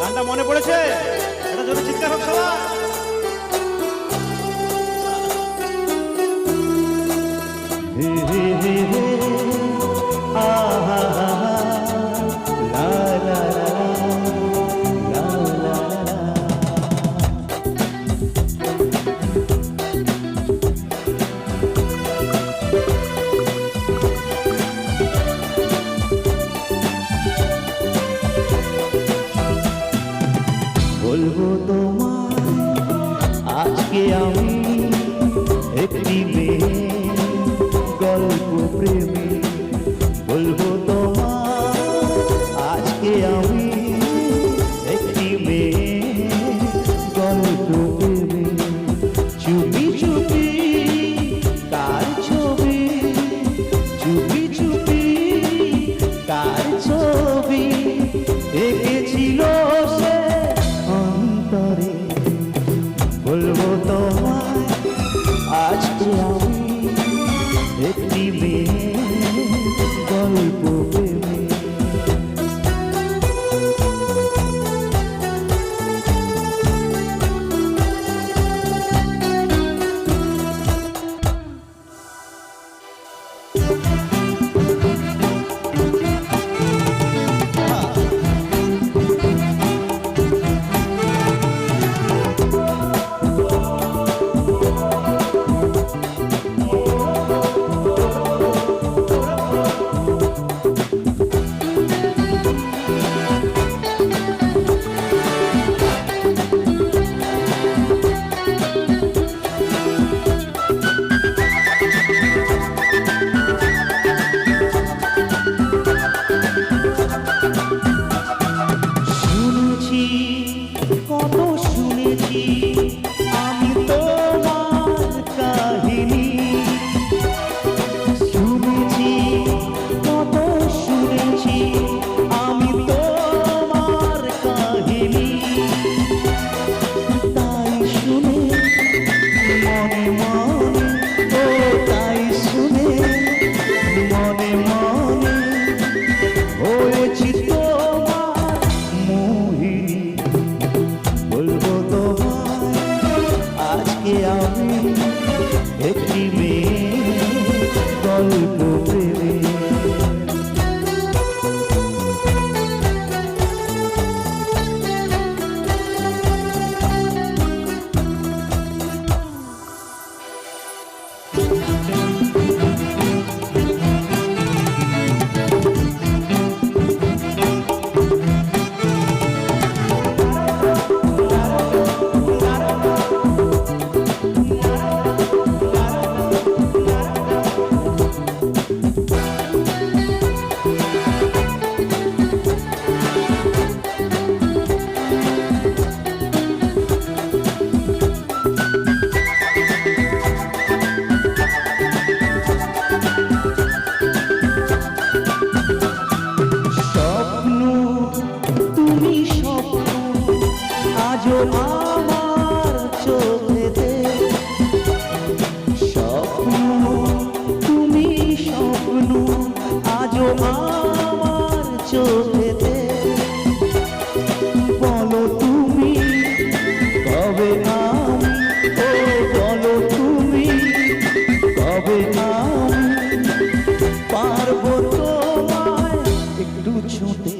গানটা মনে পড়েছে? এটা যদি চিৎকার হোক সবাই। হে হে হে হে। আজকে আমি একটি মেয়ে, গল্প বলব তোমায় আজকে আমি একটি মেয়ে, গল্প প্রেমী। চুপি চুপি ছবি, চুপি চুপি তার ছবি এঁকেছিল সে অন্তরে। বলব আজকে আমার চোখেতে স্বপ্ন, তুমি স্বপ্ন, আজও আমার চোখেতে বলো তুমি কবে ও বলো তুমি কবে আমি একটু ছুটে